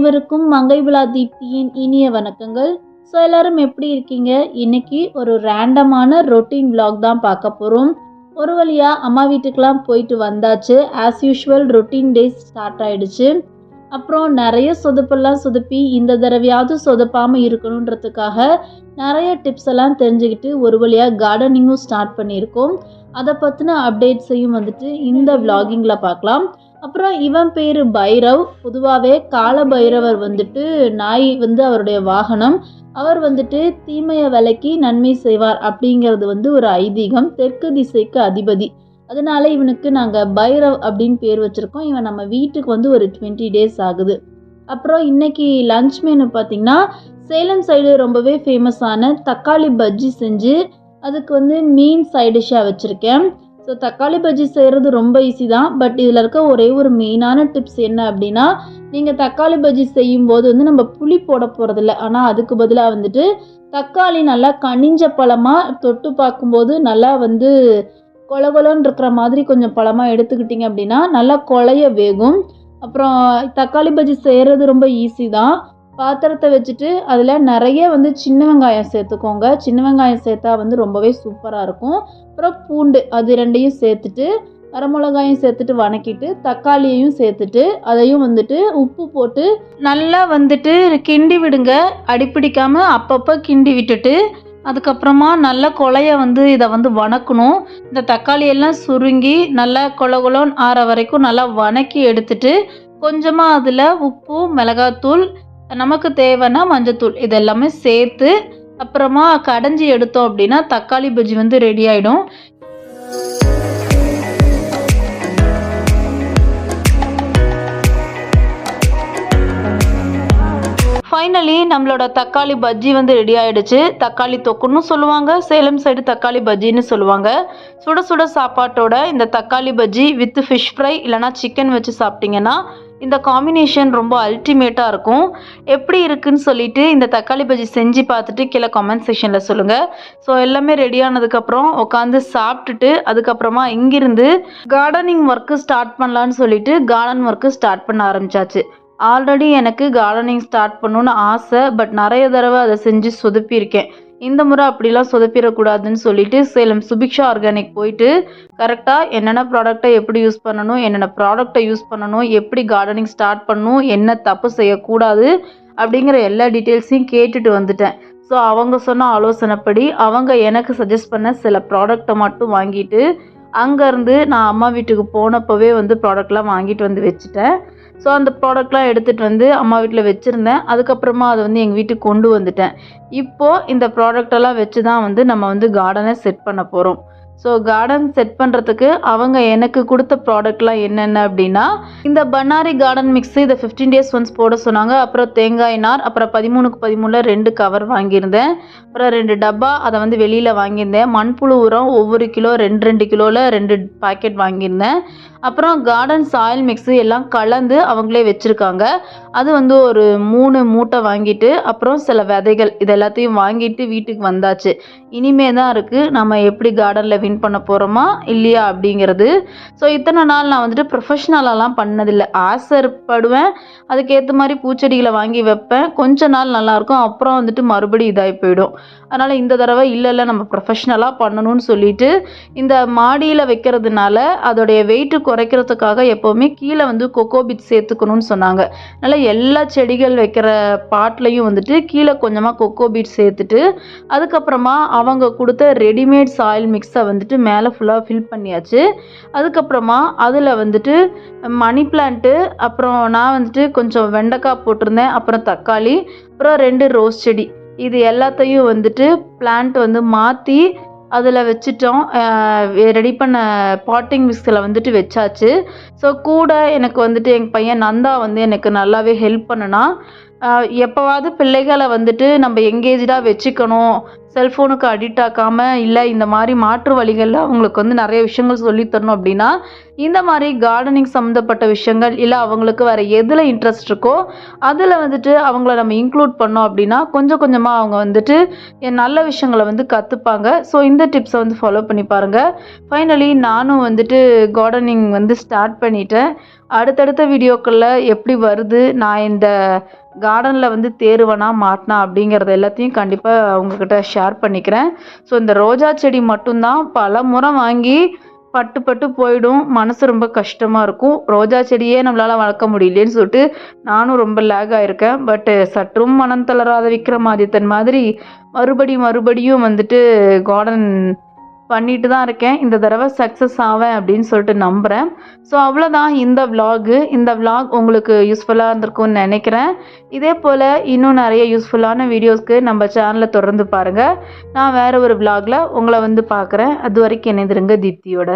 அனைவருக்கும் மங்கை விழா தீப்தியின் இனிய வணக்கங்கள். ஸோ எல்லாரும் எப்படி இருக்கீங்க? இன்னைக்கு ஒரு ரேண்டமான ரொட்டீன் விளாக் தான் பார்க்க போகிறோம் ஒரு வழியாக அம்மா வீட்டுக்கெலாம் போயிட்டு வந்தாச்சு. As usual routine days start ஆகிடுச்சு அப்புறம் நிறைய சொதப்பெல்லாம் சொதப்பி இந்த தடவையாவது சொதப்பாமல் இருக்கணுன்றதுக்காக நிறைய டிப்ஸ் எல்லாம் தெரிஞ்சுக்கிட்டு ஒரு வழியாக கார்டனிங்கும் ஸ்டார்ட் பண்ணியிருக்கோம். அதை பற்றின அப்டேட்ஸையும் வந்துட்டு இந்த விளாகிங்கில் பார்க்கலாம். அப்புறம் இவன் பேர் பைரவ். பொதுவாகவே கால பைரவர் வந்துட்டு நாய் வந்து அவருடைய வாகனம். அவர் வந்துட்டு தீமையை விலக்கி நன்மை செய்வார் அப்படிங்கிறது வந்து ஒரு ஐதீகம். தெற்கு திசைக்கு அதிபதி. அதனால இவனுக்கு நாங்கள் பைரவ் அப்படின்னு பேர் வச்சுருக்கோம். இவன் நம்ம வீட்டுக்கு வந்து ஒரு டுவெண்ட்டி டேஸ் ஆகுது. அப்புறம் இன்னைக்கு லஞ்ச் மெனு பார்த்திங்கன்னா சேலம் சைடு ரொம்பவே ஃபேமஸான தக்காளி பஜ்ஜி செஞ்சு அதுக்கு வந்து மீன் சைடிஷாக வச்சுருக்கேன். ஸோ தக்காளி பஜ்ஜி செய்கிறது ரொம்ப ஈஸி தான். பட் இதில் இருக்க ஒரே ஒரு மெயினான டிப்ஸ் என்ன அப்படின்னா நீங்கள் தக்காளி பஜ்ஜி செய்யும்போது வந்து நம்ம புளி போட போகிறதில்ல ஆனால் அதுக்கு பதிலாக வந்துட்டு தக்காளி நல்லா கனிஞ்ச பழமாக தொட்டு பார்க்கும்போது நல்லா வந்து கொல கொலன்னு இருக்கிற மாதிரி கொஞ்சம் பழமாக எடுத்துக்கிட்டிங்க அப்படின்னா நல்லா கொலைய வேகும். அப்புறம் தக்காளி பஜ்ஜி செய்கிறது ரொம்ப ஈஸி தான். பாத்திரத்தை வச்சுட்டு அதில் நிறைய வந்து சின்ன வெங்காயம் சேர்த்துக்கோங்க. சின்ன வெங்காயம் சேர்த்தா வந்து ரொம்பவே சூப்பராக இருக்கும். அப்புறம் பூண்டு அது ரெண்டையும் சேர்த்துட்டு வரமிளகாயும் சேர்த்துட்டு வணக்கிட்டு தக்காளியையும் சேர்த்துட்டு அதையும் வந்துட்டு உப்பு போட்டு நல்லா வந்துட்டு கிண்டி விடுங்க. அடிப்பிடிக்காமல் அப்பப்போ கிண்டி விட்டுட்டு அதுக்கப்புறமா நல்ல கொலைய வந்து இதை வந்து வணக்கணும். இந்த தக்காளி எல்லாம் சுருங்கி நல்லா கொல கொலன்னு ஆற வரைக்கும் நல்லா வணக்கி எடுத்துட்டு கொஞ்சமாக அதில் உப்பு மிளகாத்தூள் நமக்கு தேவைன்னா மஞ்சத்தூள் இது எல்லாமே சேர்த்து அப்புறமா கடைஞ்சி எடுத்தோம் அப்படின்னா தக்காளி பஜ்ஜி வந்து ரெடி ஆகிடும் ஃபைனலி நம்மளோட தக்காளி பஜ்ஜி வந்து ரெடி ஆயிடுச்சு. தக்காளி தொக்குன்னு சொல்லுவாங்க சேலம் சைடு தக்காளி பஜ்ஜின்னு சொல்லுவாங்க. சுட சுட சாப்பாட்டோட இந்த தக்காளி பஜ்ஜி வித் ஃபிஷ் ஃப்ரை இல்லைனா சிக்கன் வச்சு சாப்பிட்டீங்கன்னா இந்த காம்பினேஷன் ரொம்ப அல்டிமேட்டாக இருக்கும். எப்படி இருக்குன்னு சொல்லிட்டு இந்த தக்காளி பஜ்ஜி செஞ்சு பார்த்துட்டு கீழே கமெண்ட் செக்ஷனில் சொல்லுங்கள் ஸோ எல்லாமே ரெடி ஆனதுக்கப்புறம் உட்காந்து சாப்பிட்டுட்டு அதுக்கப்புறமா இங்கிருந்து கார்டனிங் ஒர்க்கு ஸ்டார்ட் பண்ணலான்னு சொல்லிட்டு கார்டன் ஒர்க்கு ஸ்டார்ட் பண்ண ஆரம்பிச்சாச்சு. ஆல்ரெடி எனக்கு கார்டனிங் ஸ்டார்ட் பண்ணணுன்னு ஆசை பட் நிறைய தடவை அதை செஞ்சு சொதுப்பியிருக்கேன். இந்த முறை அப்படிலாம் சொதப்பிடக்கூடாதுன்னு சொல்லிட்டு சேலம் சுபிக்ஷா ஆர்கானிக் போயிட்டு கரெக்டாக என்னென்ன ப்ராடக்டை எப்படி யூஸ் பண்ணணும் என்னென்ன ப்ராடக்டை யூஸ் பண்ணணும் எப்படி கார்டனிங் ஸ்டார்ட் பண்ணணும் என்ன தப்பு செய்யக்கூடாது அப்படிங்கிற எல்லா டீட்டெயில்ஸையும் கேட்டுட்டு வந்துட்டேன். ஸோ அவங்க சொன்ன ஆலோசனைப்படி அவங்க எனக்கு சஜஸ்ட் பண்ண சில ப்ராடக்டை மட்டும் வாங்கிட்டு அங்கேருந்து நான் அம்மா வீட்டுக்கு போனப்போவே வந்து ப்ராடக்ட்லாம் வாங்கிட்டு வந்து வச்சுட்டேன். ஸோ அந்த ப்ராடக்ட்லாம் எடுத்துகிட்டு வந்து அம்மா வீட்டில் வச்சுருந்தேன். அதுக்கப்புறமா அதை வந்து எங்கள் வீட்டுக்கு கொண்டு வந்துட்டேன். இப்போது இந்த ப்ராடக்டெல்லாம் வச்சு தான் வந்து நம்ம வந்து கார்டனை செட் பண்ண போகிறோம் ஸோ கார்டன் செட் பண்ணுறதுக்கு அவங்க எனக்கு கொடுத்த ப்ராடக்ட்லாம் என்னென்ன அப்படின்னா இந்த பன்னாரி கார்டன் மிக்ஸ் இதை ஃபிஃப்டீன் டேஸ் ஒன்ஸ் போட சொன்னாங்க. அப்புறம் தேங்காய் நார் அப்புறம் பதிமூணுக்கு பதிமூணில் ரெண்டு கவர் வாங்கியிருந்தேன். அப்புறம் ரெண்டு டப்பா அதை வந்து வெளியில் வாங்கியிருந்தேன். மண்புழு உரம் ஒவ்வொரு கிலோ ரெண்டு ரெண்டு கிலோவில் ரெண்டு பாக்கெட் வாங்கியிருந்தேன். அப்புறம் கார்டன் சாயில் மிக்ஸு எல்லாம் கலந்து அவங்களே வச்சுருக்காங்க. அது வந்து ஒரு மூணு மூட்டை வாங்கிட்டு அப்புறம் சில விதைகள் இது எல்லாத்தையும் வாங்கிட்டு வீட்டுக்கு வந்தாச்சு. இனிமே தான் இருக்குது நம்ம எப்படி கார்டனில் வின் பண்ண போகிறோமா இல்லையா அப்படிங்கிறது. ஸோ இத்தனை நாள் நான் வந்துட்டு ப்ரொஃபஷ்னலாலாம் பண்ணதில்லை. ஆசைப்படுவேன். அதுக்கேற்ற மாதிரி பூச்செடிகளை வாங்கி வைப்பேன். கொஞ்ச நாள் நல்லாயிருக்கும். அப்புறம் வந்துட்டு மறுபடியும் இதாகி போயிடும். அதனால் இந்த தடவை இல்லை இல்லை நம்ம ப்ரொஃபஷ்னலாக பண்ணணும்னு சொல்லிட்டு இந்த மாடியில் வைக்கிறதுனால அதோடைய வெயிட்டு குறைக்கிறதுக்காக எப்போவுமே கீழே வந்து கொக்கோபிட் சேர்த்துக்கணும்னு சொன்னாங்க. அதனால் எல்லா செடிகள் வைக்கிற பாட்லையும் வந்துட்டு கீழே கொஞ்சமாக கொக்கோபிட் சேர்த்துட்டு அதுக்கப்புறமா அவங்க கொடுத்த ரெடிமேட் சாயில் மிக்ஸை வந்து வந்துட்டு மேலே ஃபுல்லாக ஃபில் பண்ணியாச்சு. அதுக்கப்புறமா அதில் வந்துட்டு மணி பிளான்ட்டு அப்புறம் நான் வந்துட்டு கொஞ்சம் வெண்டைக்காய் போட்டிருந்தேன் அப்புறம் தக்காளி அப்புறம் ரெண்டு ரோஸ் செடி. இது எல்லாத்தையும் வந்துட்டு பிளான்ட் வந்து மாற்றி அதில் வச்சுட்டோம். ரெடி பண்ண பாட்டிங் மிக்ஸில் வந்துட்டு வச்சாச்சு. ஸோ கூட எனக்கு வந்துட்டு எங்கள் பையன் நந்தா வந்து எனக்கு நல்லாவே ஹெல்ப் பண்ணுனா. எப்போவாவது பிள்ளைகளை வந்துட்டு நம்ம எங்கேஜாக வச்சுக்கணும். செல்ஃபோனுக்கு அடிக்ட் ஆக்காமல் இல்லை இந்த மாதிரி மாற்று வழிகளில் அவங்களுக்கு வந்து நிறைய விஷயங்கள் சொல்லித்தரணும் அப்படின்னா இந்த மாதிரி கார்டனிங் சம்மந்தப்பட்ட விஷயங்கள் இல்லை அவங்களுக்கு வேறு எதில் இன்ட்ரெஸ்ட் இருக்கோ அதில் வந்துட்டு அவங்கள நம்ம இன்க்ளூட் பண்ணோம் அப்படின்னா கொஞ்சம் கொஞ்சமாக அவங்க வந்துட்டு என் நல்ல விஷயங்களை வந்து கற்றுப்பாங்க ஸோ இந்த டிப்ஸை வந்து ஃபாலோ பண்ணி பாருங்கள் ஃபைனலி நானும் வந்துட்டு கார்டனிங் வந்து ஸ்டார்ட் பண்ணிட்டேன். அடுத்தடுத்த வீடியோக்களில் எப்படி வருது நான் இந்த கார்டனில் வந்து தேருவனா மாட்டினா அப்படிங்கிறது எல்லாத்தையும் கண்டிப்பாக உங்ககிட்ட ஷேர் பண்ணிக்கிறேன். ஸோ இந்த ரோஜா செடி மட்டும்தான். பல முறை வாங்கி பட்டு பட்டு போயிடும். மனசு ரொம்ப கஷ்டமாக இருக்கும். ரோஜா செடியே நம்மளால் வளர்க்க முடியலேன்னு சொல்லிட்டு நானும் ரொம்ப லேக் ஆகிருக்கேன் பட்டு சற்றும் மனம் தளராத விக்ரமாதித்தன் மாதிரி மறுபடி மறுபடியும் வந்துட்டு கார்டன் பண்ணிட்டு தான் இருக்கேன். இந்த தடவை சக்ஸஸ் ஆவேன் அப்படின்னு சொல்லிட்டு நம்புகிறேன் ஸோ அவ்வளோதான் இந்த விலாகு இந்த விலாக் உங்களுக்கு யூஸ்ஃபுல்லாக இருந்திருக்கும்னு நினைக்கிறேன். இதே போல் இன்னும் நிறைய யூஸ்ஃபுல்லான வீடியோஸ்க்கு நம்ம சேனலை தொடர்ந்து பாருங்கள் நான் வேறு ஒரு விலாகில் உங்களை வந்து பார்க்குறேன். அது வரைக்கும் இணைந்திருங்க தீப்தியோட